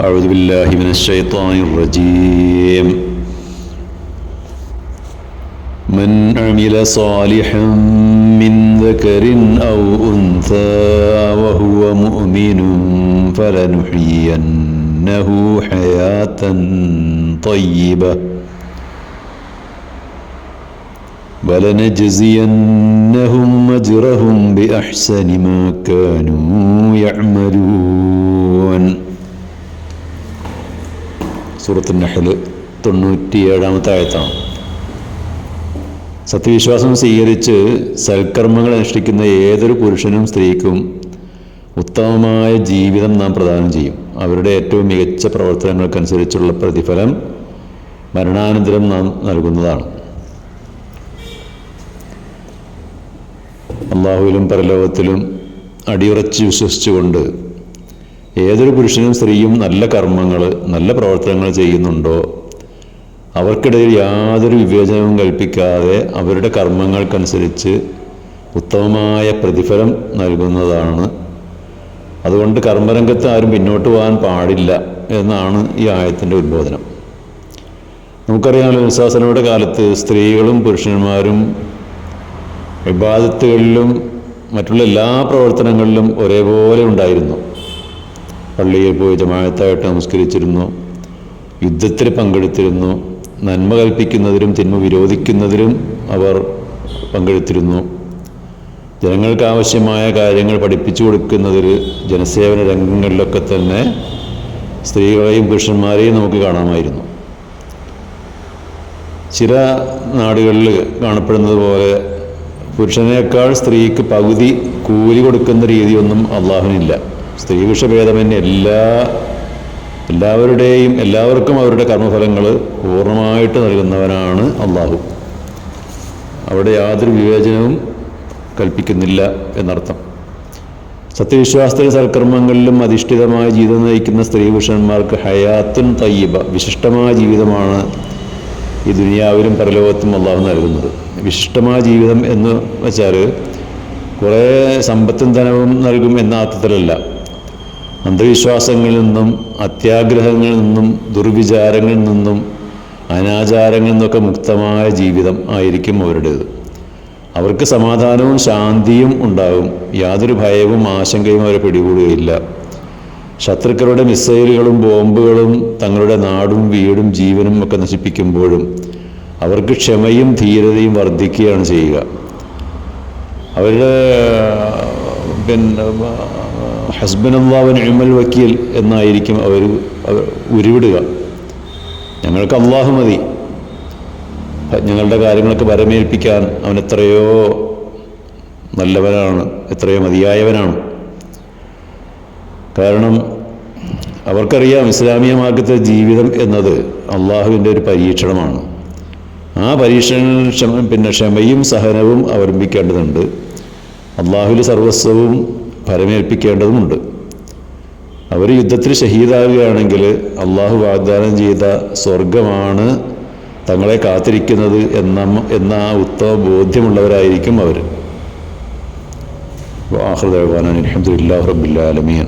أعوذ بالله من الشيطان الرجيم. من عمل صالحا من ذكر أو أنثى وهو مؤمن فلنحيينه حياة طيبة. ولنجزينهم أجرهم بأحسن ما كانوا يعملون. സൂറത്ത് നഹൽ തൊണ്ണൂറ്റിയേഴാമത്തെ ആയത്താണ്. സത്യവിശ്വാസം സ്വീകരിച്ച് സൽക്കർമ്മങ്ങൾ അനുഷ്ഠിക്കുന്ന ഏതൊരു പുരുഷനും സ്ത്രീക്കും ഉത്തമമായ ജീവിതം നാം പ്രദാനം ചെയ്യും. അവരുടെ ഏറ്റവും മികച്ച പ്രവർത്തനങ്ങൾക്കനുസരിച്ചുള്ള പ്രതിഫലം മരണാനന്തരം നാം നൽകുന്നതാണ്. അള്ളാഹുവിലും പരലോകത്തിലും അടിയുറച്ച് വിശ്വസിച്ചുകൊണ്ട് ഏതൊരു പുരുഷനും സ്ത്രീയും നല്ല കർമ്മങ്ങൾ നല്ല പ്രവർത്തനങ്ങൾ ചെയ്യുന്നുണ്ടോ? അവർക്കിടയിൽ യാതൊരു വിവേചനവും കൽപ്പിക്കാതെ അവരുടെ കർമ്മങ്ങൾക്കനുസരിച്ച് ഉത്തമമായ പ്രതിഫലം നൽകുന്നതാണ്. അതുകൊണ്ട് കർമ്മരംഗത്ത് ആരും പിന്നോട്ട് പോകാൻ പാടില്ല എന്നാണ് ഈ ആയത്തിന്റെ ഉദ്ബോധനം നമുക്കറിയാമല്ലോ വിശ്വാസനയുടെ കാലത്ത് സ്ത്രീകളും പുരുഷന്മാരും വിവാദത്തുകളിലും മറ്റുള്ള എല്ലാ പ്രവർത്തനങ്ങളിലും ഒരേപോലെ ഉണ്ടായിരുന്നു. പള്ളിയിൽ പോയി ജമായത്തായിട്ട് നമസ്കരിച്ചിരുന്നു. യുദ്ധത്തിൽ പങ്കെടുത്തിരുന്നു. നന്മ കൽപ്പിക്കുന്നതിലും തിന്മ വിരോധിക്കുന്നതിലും അവർ പങ്കെടുത്തിരുന്നു. ജനങ്ങൾക്ക് ആവശ്യമായ കാര്യങ്ങൾ പഠിപ്പിച്ചു കൊടുക്കുന്നതിൽ ജനസേവന രംഗങ്ങളിലൊക്കെ തന്നെ സ്ത്രീകളെയും പുരുഷന്മാരെയും നമുക്ക് കാണാമായിരുന്നു. ചില നാടുകളിൽ കാണപ്പെടുന്നത് പോലെ പുരുഷനേക്കാൾ സ്ത്രീക്ക് പകുതി കൂലി കൊടുക്കുന്ന രീതിയൊന്നും അള്ളാഹുവിനില്ല. സ്ത്രീ വിഷഭേദമന്യേ എല്ലാ എല്ലാവരുടെയും എല്ലാവർക്കും അവരുടെ കർമ്മഫലങ്ങൾ പൂർണമായിട്ട് നൽകുന്നവനാണ് അള്ളാഹു. അവിടെ യാതൊരു വിവേചനവും കൽപ്പിക്കുന്നില്ല എന്നർത്ഥം. സത്യവിശ്വാസത്തിലെ സൽക്കർമ്മങ്ങളിലും അധിഷ്ഠിതമായ ജീവിതം നയിക്കുന്ന സ്ത്രീ പുരുഷന്മാർക്ക് ഹയാത്തുൻ തയ്യബ വിശിഷ്ടമായ ജീവിതമാണ് ഈ ദുനിയാവിലും പരലോകത്തും അള്ളാഹു നൽകുന്നത്. വിശിഷ്ടമായ ജീവിതം എന്ന് വെച്ചാൽ കുറേ സമ്പത്തും ധനവും നൽകും എന്ന അർത്ഥത്തിലല്ല. അന്ധവിശ്വാസങ്ങളിൽ നിന്നും അത്യാഗ്രഹങ്ങളിൽ നിന്നും ദുർവിചാരങ്ങളിൽ നിന്നും അനാചാരങ്ങളിൽ നിന്നൊക്കെ മുക്തമായ ജീവിതം ആയിരിക്കും അവരുടേത്. അവർക്ക് സമാധാനവും ശാന്തിയും ഉണ്ടാകും. യാതൊരു ഭയവും ആശങ്കയും അവരെ പിടികൂടുകയില്ല. ശത്രുക്കളുടെ മിസൈലുകളും ബോംബുകളും തങ്ങളുടെ നാടും വീടും ജീവനും ഒക്കെ നശിപ്പിക്കുമ്പോഴും അവർക്ക് ക്ഷമയും ധീരതയും വർദ്ധിക്കുകയാണ് ചെയ്യുക. അവരുടെ പിന്നെ ഹസ്ബനല്ലാവൻ ഇമൽ വക്കീൽ എന്നായിരിക്കും അവർ ഉരുവിടുക. ഞങ്ങൾക്ക് അള്ളാഹു മതി. ഞങ്ങളുടെ കാര്യങ്ങളൊക്കെ വരമേൽപ്പിക്കാൻ അവൻ എത്രയോ നല്ലവനാണ് എത്രയോ മതിയായവനാണ്. കാരണം അവർക്കറിയാം ഇസ്ലാമിക മാർഗത്തെ ജീവിതം എന്നത് അള്ളാഹുവിന്റെ ഒരു പരീക്ഷണമാണ്. ആ പരീക്ഷണ ക്ഷമ പിന്നെ ക്ഷമയും സഹനവും അവലംബിക്കേണ്ടതുണ്ട്. അള്ളാഹുവിൽ സർവസ്വവും ഫലമേൽപ്പിക്കേണ്ടതുമുണ്ട് അവർ യുദ്ധത്തിൽ ഷഹീദാവുകയാണെങ്കിൽ അള്ളാഹു വാഗ്ദാനം ചെയ്ത സ്വർഗമാണ് തങ്ങളെ കാത്തിരിക്കുന്നത് എന്ന എന്ന ആ ഉത്തമ ബോധ്യമുള്ളവരായിരിക്കും അവർ. ആഹ്റദാൻ അലഹമുല്ലാ റബ്ബുല്ലാലമീൻ